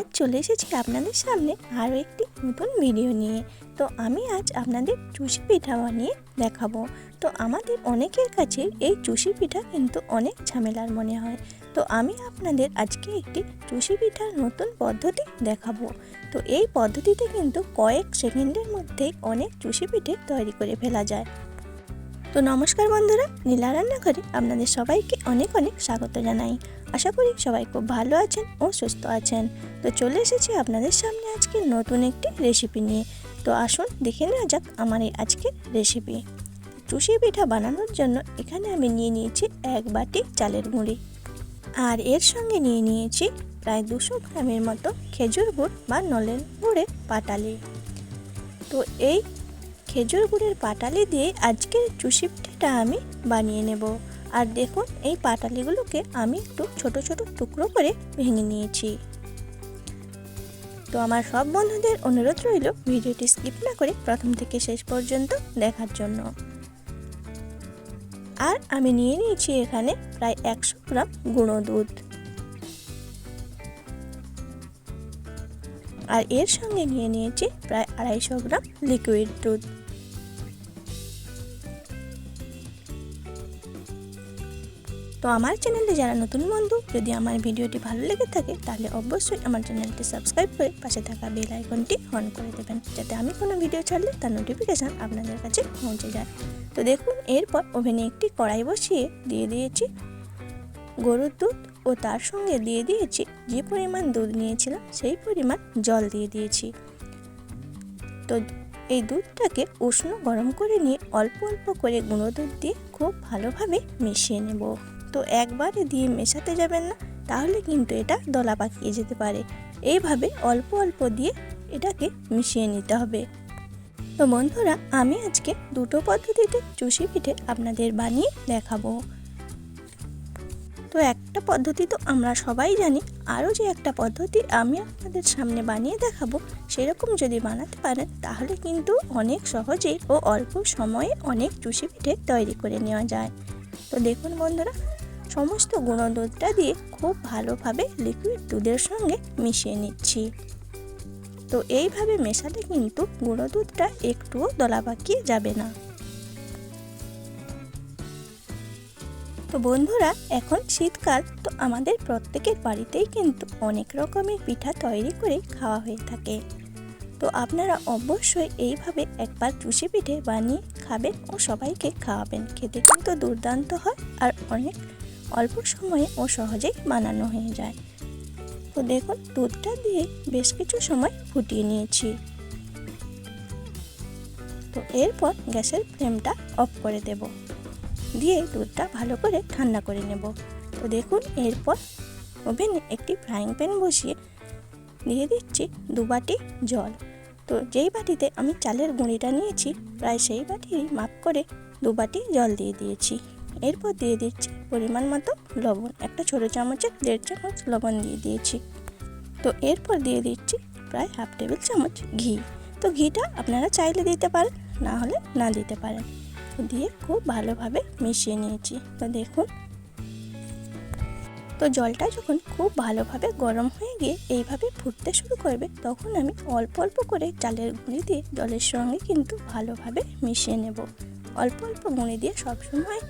আজ চলে এসেছি আপনাদের সামনে আরও একটি নতুন ভিডিও নিয়ে। তো আমি আজ আপনাদের চুষি পিঠা বানিয়ে দেখাবো। তো আমাদের অনেকের কাছে এই চুষি পিঠা কিন্তু অনেক ঝামেলার মনে হয়। তো আমি আপনাদের আজকে একটি চুষি পিঠার নতুন পদ্ধতি দেখাবো। তো এই পদ্ধতিতে কিন্তু কয়েক সেকেন্ডের মধ্যেই অনেক চুষি পিঠে তৈরি করে ফেলা যায়। তো নমস্কার বন্ধুরা, নীলা রান্নাঘরে আপনাদের সবাইকে অনেক অনেক স্বাগত জানাই। আশা করি সবাই খুব ভালো আছেন ও সুস্থ আছেন। তো চলে এসেছি আপনাদের সামনে আজকে নতুন একটি রেসিপি নিয়ে। তো আসুন দেখে নেওয়া যাক আমার এই আজকের রেসিপি চুষি পিঠা বানানোর জন্য এখানে আমি নিয়ে নিয়েছি এক বাটি চালের গুঁড়ি। আর এর সঙ্গে নিয়ে নিয়েছি প্রায় দুশো গ্রামের মতো খেজুর গুড় বা নলেন গুড়ের পাটালি। তো এই খেজুর গুড়ের পাটালি দিয়ে আজকের চুষি পিঠাটা আমি বানিয়ে নেব। আর দেখুন, এই পাটালিগুলোকে আমি একটু ছোট ছোট টুকরো করে ভেঙে নিয়েছি। তো আমার সব বন্ধুদের অনুরোধ রইল ভিডিওটি স্কিপ না করে প্রথম থেকে শেষ পর্যন্ত দেখার জন্য। আর আমি নিয়ে নিয়েছি এখানে প্রায় একশো গ্রাম গুঁড়ো দুধ। আর এর সঙ্গে নিয়ে নিয়েছি প্রায় আড়াইশো গ্রাম লিকুইড দুধ। তো আমার চ্যানেলে যারা নতুন বন্ধু, যদি আমার ভিডিওটি ভালো লেগে থাকে, তাহলে অবশ্যই আমার চ্যানেলটি সাবস্ক্রাইব করে পাশে থাকা বেল আইকনটি অন করে দেবেন, যাতে আমি কোনো ভিডিও ছাড়লে তার নোটিফিকেশান আপনাদের কাছে পৌঁছে যায়। তো দেখুন, এরপর ওভেনে একটি কড়াই বসিয়ে দিয়ে দিয়েছি গরুর দুধ ও তার সঙ্গে দিয়ে দিয়েছি যে পরিমাণ দুধ নিয়েছিলাম, সেই পরিমাণ জল দিয়ে দিয়েছি। তো এই দুধটাকে উষ্ণ গরম করে নিয়ে অল্প অল্প করে গুঁড়ো দুধ দিয়ে খুব ভালোভাবে মিশিয়ে নেব। তো একবারে দিয়ে মেশাতে যাবেন না, তাহলে কিন্তু এটা দলা পাকিয়ে যেতে পারে। এইভাবে অল্প অল্প দিয়ে এটাকে মিশিয়ে নিতে হবে। তো বন্ধুরা, আমি আজকে দুটো পদ্ধতিতে চুষি পিঠে আপনাদের বানিয়ে দেখাবো। তো একটা পদ্ধতি তো আমরা সবাই জানি, আরও যে একটা পদ্ধতি আমি আপনাদের সামনে বানিয়ে দেখাবো, সেরকম যদি বানাতে পারেন, তাহলে কিন্তু অনেক সহজেই ও অল্প সময়ে অনেক চুষি পিঠে তৈরি করে নেওয়া যায়। তো দেখুন বন্ধুরা সমস্ত গুঁড়ো দুধটা দিয়ে খুব ভালোভাবে লিকুইড দুধের সঙ্গে মিশিয়ে নিচ্ছি। তো এইভাবে মেশালে কিন্তু গুঁড়ো দুধটা একটুও দলা পাকিয়ে যাবে না। তো বন্ধুরা, এখন শীতকাল, তো আমাদের প্রত্যেকের বাড়িতেই কিন্তু অনেক রকমের পিঠা তৈরি করে খাওয়া হয়ে থাকে। তো আপনারা অবশ্যই এইভাবে একবার চুষি পিঠে বানিয়ে খাবেন ও সবাইকে খাওয়াবেন। খেতে কিন্তু দুর্দান্ত হয় আর অনেক অল্প সময়ে ও সহজেই বানানো হয়ে যায়। তো দেখুন, দুধটা দিয়ে বেশ কিছু সময় ফুটিয়ে নিয়েছি। তো এরপর গ্যাসের ফ্লেমটা অফ করে দেব। দিয়ে দুধটা ভালো করে ঠান্ডা করে নেব। তো দেখুন, এরপর ওভেনে একটি ফ্রাইং প্যান বসিয়ে দিয়ে দিচ্ছি দু বাটি জল। তো যেই বাটিতে আমি চালের গুঁড়িটা নিয়েছি, প্রায় সেই বাটিরই মাপ করে দু বাটি জল দিয়ে দিয়েছি। এরপর দিয়ে দিচ্ছি পরিমাণ মতো লবণ। একটা ছোটো চামচের দেড় চামচ লবণ দিয়ে দিয়েছি। তো এরপর দিয়ে দিচ্ছি প্রায় হাফ টেবিল চামচ ঘি। তো ঘিটা আপনারা চাইলে দিতে পারেন, না হলে না দিতে পারেন। দিয়ে খুব ভালোভাবে মিশিয়ে নিয়েছি। তো দেখুন। তো জলটা যখন খুব ভালোভাবে গরম হয়ে গিয়ে এইভাবে ফুটতে শুরু করবে, তখন আমি অল্প অল্প করে চালের গুঁড়ি দিয়ে জলের সঙ্গে কিন্তু ভালোভাবে মিশিয়ে নেব। অল্প অল্প গুঁড়ি দিয়ে সবসময়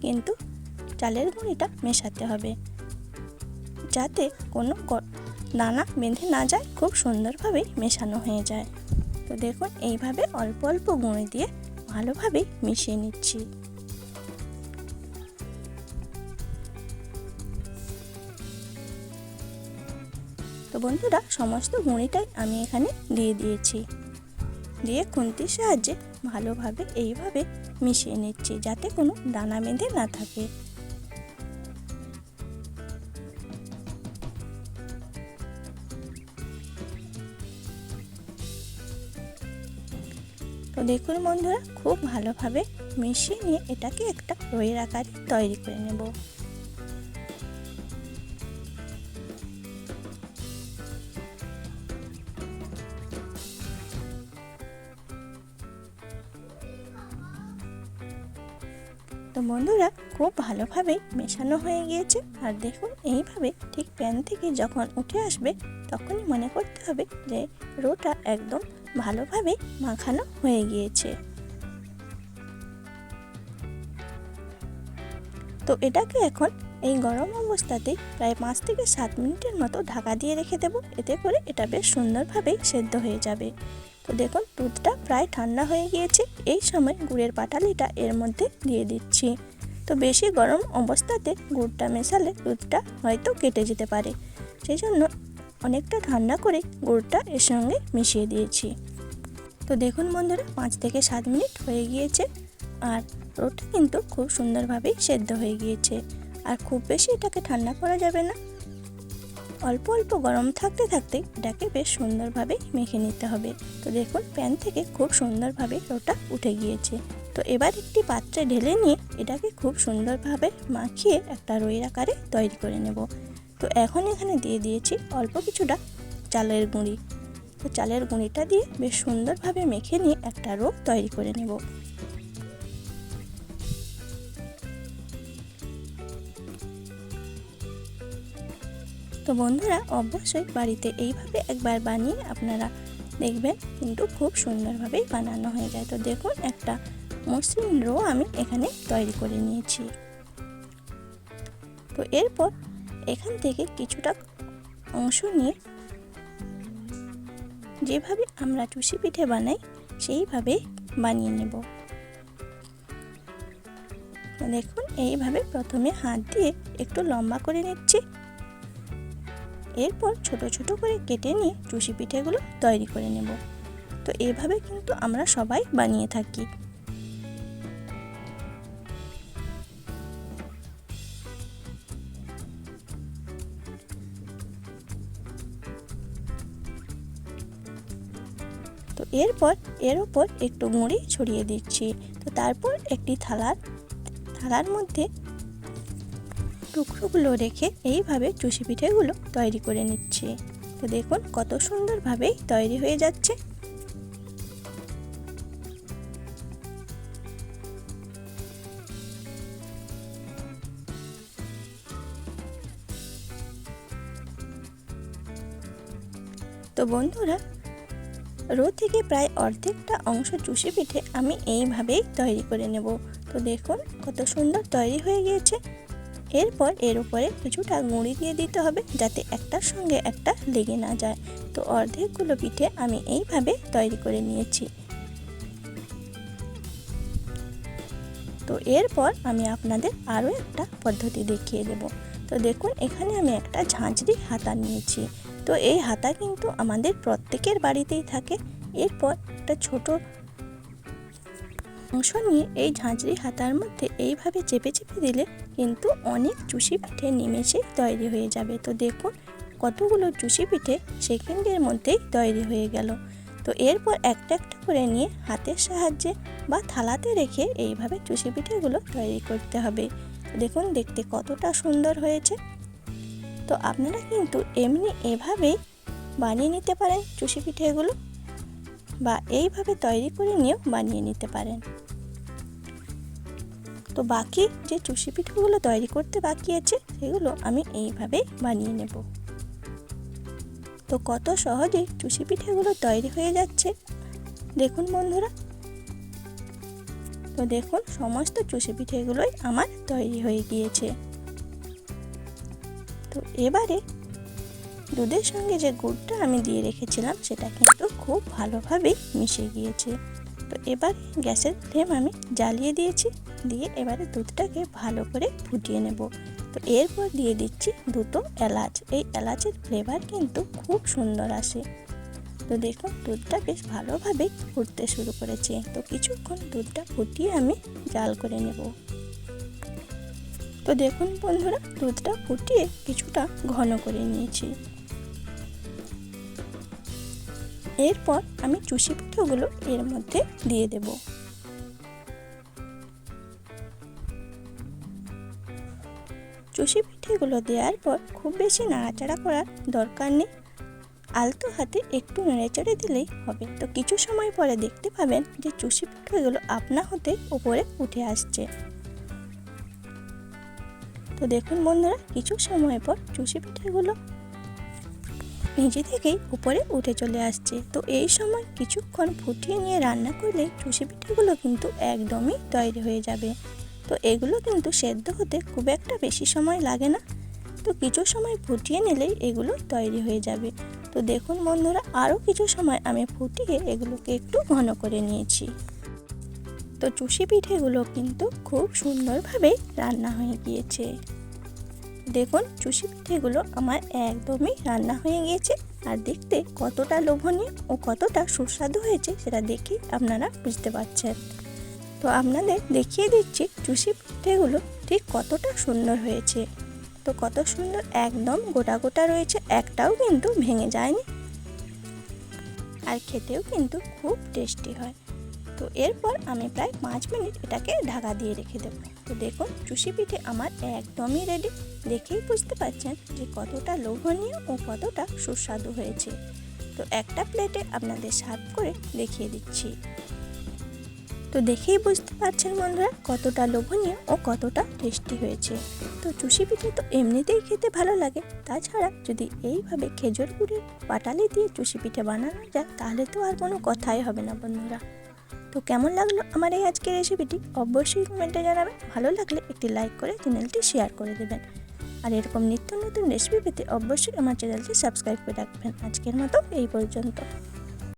কিন্তু চালের গুঁড়িটা মেশাতে হবে। যাতে কোনো দানা বেঁধে না যায়, খুব সুন্দরভাবে মেশানো হয়ে যায়। তো দেখুন, এইভাবে অল্প অল্প গুঁড়ি দিয়ে ভালোভাবে মিশিয়ে নিচ্ছি। তো বন্ধুরা, সমস্ত গুঁড়িটাই আমি এখানে দিয়ে দিয়েছি। দিয়ে খুন্তির সাহায্যে ভালোভাবে এইভাবে মিশিয়ে নিচ্ছি যাতে কোনো দানা বেঁধে না থাকে। তো দেখুন বন্ধুরা, খুব ভালোভাবে মিশিয়ে নিয়ে এটাকে একটা রয়ের আকারে তৈরি করে নেব। তো বন্ধুরা, খুব ভালোভাবে মেশানো হয়ে গিয়েছে। আর দেখুন, এইভাবে ঠিক প্যান থেকে যখন উঠে আসবে, তখনই মনে করতে হবে যে রোটা একদম ভালোভাবে মাখানো হয়ে গিয়েছে। তো এটাকে এখন এই গরম অবস্থাতেই প্রায় পাঁচ থেকে সাত মিনিটের মতো ঢাকা দিয়ে রেখে দেবো। এতে করে এটা বেশ সুন্দরভাবেই সেদ্ধ হয়ে যাবে। তো দেখুন, দুধটা প্রায় ঠান্ডা হয়ে গিয়েছে। এই সময় গুড়ের পাটালিটা এর মধ্যে দিয়ে দিচ্ছি। তো বেশি গরম অবস্থাতে গুড়টা মেশালে দুধটা হয়তো কেটে যেতে পারে। সেই জন্য অনেকটা ঠান্ডা করে গুড়টা এর সঙ্গে মিশিয়ে দিয়েছি। তো দেখুন বন্ধুরা, পাঁচ থেকে সাত মিনিট হয়ে গিয়েছে আর রোটা কিন্তু খুব সুন্দরভাবেই সেদ্ধ হয়ে গিয়েছে। আর খুব বেশি এটাকে ঠান্ডা করা যাবে না। অল্প অল্প গরম থাকতে থাকতে এটাকে বেশ সুন্দরভাবে মেখে নিতে হবে। তো দেখুন, প্যান থেকে খুব সুন্দরভাবে রোটা উঠে গিয়েছে। তো এবার একটি পাত্রে ঢেলে নিয়ে এটাকে খুব সুন্দরভাবে মাখিয়ে একটা রইর আকারে তৈরি করে নেব। তো এখন এখানে দিয়ে দিয়েছি অল্প কিছুটা চালের গুঁড়ি। তো চালের গুঁড়িটা দিয়ে বেশ সুন্দরভাবে মেখে নিয়ে একটা রোগ তৈরি করে নেব। তো বন্ধুরা, অবশ্যই বাড়িতে এইভাবে একবার বানিয়ে আপনারা দেখবেন কিন্তু খুব সুন্দরভাবেই বানানো হয়ে যায়। তো দেখুন, একটা মসৃণ রো আমি এখানে তৈরি করে নিয়েছি। তো এরপর এখান থেকে কিছুটা অংশ নিয়ে যেভাবে আমরা চুষি পিঠে বানাই, সেইভাবে বানিয়ে নেব। দেখুন, এইভাবে প্রথমে হাত দিয়ে একটু লম্বা করে নিচ্ছি। এরপর ছোট ছোট করে কেটে নিয়ে চুষি পিঠেগুলো তৈরি করে নেব। তো এভাবে কিন্তু আমরা সবাই বানিয়ে থাকি। তো এরপর এর ওপর একটু মুড়ি ছড়িয়ে দিচ্ছি। তো তারপর একটি থালার থালার মধ্যে টুকরোগুলো রেখে এইভাবে চুষি পিঠেগুলো তৈরি করে নিচ্ছি। তো দেখুন কত সুন্দরভাবেই তৈরি হয়ে যাচ্ছে। তো বন্ধুরা, রো থেকে প্রায় অর্ধেকটা অংশ চুষি পিঠে আমি এইভাবেই তৈরি করে নেব। তো দেখুন কত সুন্দর তৈরি হয়ে গিয়েছে। এরপর এর উপরে কিছুটা গুঁড়ি দিয়ে দিতে হবে যাতে একটার সঙ্গে একটা লেগে না যায়। তো অর্ধেকগুলো পিঠে আমি এইভাবে তৈরি করে নিয়েছি। তো এরপর আমি আপনাদের আরও একটা পদ্ধতি দেখিয়ে দেব। তো দেখুন, এখানে আমি একটা ঝাঁঝরি হাতা নিয়েছি। তো এই হাতা কিন্তু আমাদের প্রত্যেকের বাড়িতেই থাকে। এরপর একটা ছোট অংশ নিয়ে এই ঝাঁঝরি হাতার মধ্যে এইভাবে চেপে চেপে দিলে কিন্তু অনেক চুষি পিঠে নিমেষে তৈরি হয়ে যাবে। তো দেখুন, কতগুলো চুষি পিঠে সেকেন্ডের মধ্যেই তৈরি হয়ে গেল। তো এরপর একটা একটা করে নিয়ে হাতের সাহায্যে বা থালাতে রেখে এইভাবে চুষি পিঠেগুলো তৈরি করতে হবে। দেখুন, দেখতে কতটা সুন্দর হয়েছে। তো আপনারা কিন্তু এমনি এভাবেই বানিয়ে নিতে পারেন চুষি পিঠেগুলো বা এইভাবে তৈরি করে নিয়েও বানিয়ে নিতে পারেন। তো বাকি যে চুষি পিঠেগুলো তৈরি করতে বাকি আছে, সেগুলো আমি এইভাবেই বানিয়ে নেব। তো কত সহজেই চুষি পিঠেগুলো তৈরি হয়ে যাচ্ছে। দেখুন বন্ধুরা। তো দেখুন, সমস্ত চুষি পিঠেগুলোই আমার তৈরি হয়ে গিয়েছে। তো এবারে দুধের সঙ্গে যে গুড়টা আমি দিয়ে রেখেছিলাম, সেটা কিন্তু খুব ভালোভাবেই মিশে গিয়েছে। তো এবার গ্যাসের ফ্লেম আমি জ্বালিয়ে দিয়েছি। দিয়ে এবারে দুধটাকে ভালো করে ফুটিয়ে নেব। তো এরপর দিয়ে দিচ্ছি দুটো এলাচ। এই এলাচের ফ্লেভার কিন্তু খুব সুন্দর আসে। তো দেখুন, দুধটা বেশ ভালোভাবে ফুটতে শুরু করেছে। তো কিছুক্ষণ দুধটা ফুটিয়ে আমি জাল করে নেব। তো দেখুন বন্ধুরা, দুধটা ফুটিয়ে কিছুটা ঘন করে নিয়েছি। এরপর আমি চুষি পিঠেগুলো এর মধ্যে দিয়ে দেব। চুষি পিঠেগুলো দেওয়ার পর খুব বেশি নাড়াচাড়া করার দরকার নেই। আলতো হাতে একটু নেড়েচড়ে দিলেই হবে। তো কিছু সময় পরে দেখতে পাবেন যে চুষি পিঠেগুলো আপনা হতে উপরে উঠে আসছে। তো দেখুন বন্ধুরা, কিছু সময় পর চুষি পিঠেগুলো নিজে থেকেই উপরে উঠে চলে আসছে। তো এই সময় কিছুক্ষণ ফুটিয়ে নিয়ে রান্না করলে চুষি পিঠেগুলো কিন্তু একদমই তৈরি হয়ে যাবে। তো এগুলো কিন্তু সেদ্ধ হতে খুব একটা বেশি সময় লাগে না। তো কিছু সময় ফুটিয়ে নিলেই এগুলো তৈরি হয়ে যাবে। তো দেখুন বন্ধুরা, আরও কিছু সময় আমি ফুটিয়ে এগুলোকে একটু ঘন করে নিয়েছি। তো চুষি পিঠেগুলো কিন্তু খুব সুন্দরভাবে রান্না হয়ে গিয়েছে। দেখুন, চুষি পিঠেগুলো আমার একদমই রান্না হয়ে গিয়েছে। আর দেখতে কতটা লোভনীয় ও কতটা সুস্বাদু হয়েছে, সেটা দেখেই আপনারা বুঝতে পারছেন। তো আপনাদের দেখিয়ে দিচ্ছি চুষি পিঠেগুলো ঠিক কতটা সুন্দর হয়েছে। তো কত সুন্দর একদম গোটা গোটা রয়েছে, একটাও কিন্তু ভেঙে যায়নি। আর খেতেও কিন্তু খুব টেস্টি হয়। তো এরপর আমি প্রায় পাঁচ মিনিট এটাকে ঢাকা দিয়ে রেখে দেবো। তো দেখুন, চুষি পিঠে আমার একদমই রেডি দেখেই বুঝতে পারছেন যে কতটা লোভনীয় ও কতটা সুস্বাদু হয়েছে। তো একটা প্লেটে আপনাদের সার্ভ করে দেখিয়ে দিচ্ছি। তো দেখেই বুঝতে পারছেন বন্ধুরা কতটা লোভনীয় ও কতটা টেস্টি হয়েছে। তো চুষি পিঠে তো এমনিতেই খেতে ভালো লাগে। তাছাড়া যদি এইভাবে খেজুর গুড়ের পাটালি দিয়ে চুষি পিঠে বানানো যায়, তাহলে তো আর কোনো কথাই হবে না বন্ধুরা। তো কেমন লাগল আমার এই আজকের রেসিপিটি অবশ্যই কমেন্টে জানাবেন। ভালো লাগলে একটি লাইক করে চ্যানেলটি শেয়ার করে দেবেন। আর এরকম নিত্য নতুন রেসিপি পেতে অবশ্যই আমার চ্যানেলটি সাবস্ক্রাইব করে রাখবেন। আজকের মতো এই পর্যন্ত।